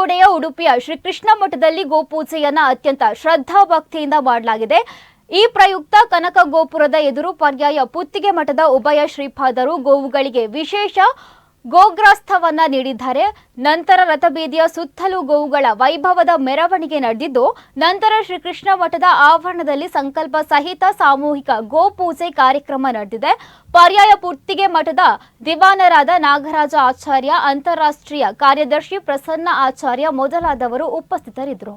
ನಾಲ್ಕೋಡೆಯ ಉಡುಪಿಯ ಶ್ರೀಕೃಷ್ಣ ಮಠದಲ್ಲಿ ಗೋಪೂಜೆಯನ್ನ ಅತ್ಯಂತ ಶ್ರದ್ಧಾ ಭಕ್ತಿಯಿಂದ ಮಾಡಲಾಗಿದೆ. ಈ ಪ್ರಯುಕ್ತ ಕನಕ ಗೋಪುರದ ಎದುರು ಪರ್ಯಾಯ ಪುತ್ತಿಗೆ ಮಠದ ಉಭಯ ಶ್ರೀಪಾದರು ಗೋವುಗಳಿಗೆ ವಿಶೇಷ ಗೋಗ್ರಾಸ್ಥವನ್ನ ನೀಡಿದ್ದಾರೆ. ನಂತರ ರಥಬೀದಿಯ ಸುತ್ತಲೂ ಗೋವುಗಳ ವೈಭವದ ಮೆರವಣಿಗೆ ನಡೆದಿದ್ದು, ನಂತರ ಶ್ರೀಕೃಷ್ಣ ಮಠದ ಆವರಣದಲ್ಲಿ ಸಂಕಲ್ಪ ಸಹಿತ ಸಾಮೂಹಿಕ ಗೋಪೂಜೆ ಕಾರ್ಯಕ್ರಮ ನಡೆದಿದೆ. ಪರ್ಯಾಯ ಪೂರ್ತಿಗೆ ಮಠದ ದಿವಾನರಾದ ನಾಗರಾಜ ಆಚಾರ್ಯ, ಅಂತಾರಾಷ್ಟ್ರೀಯ ಕಾರ್ಯದರ್ಶಿ ಪ್ರಸನ್ನ ಆಚಾರ್ಯ ಮೊದಲಾದವರು ಉಪಸ್ಥಿತರಿದ್ದರು.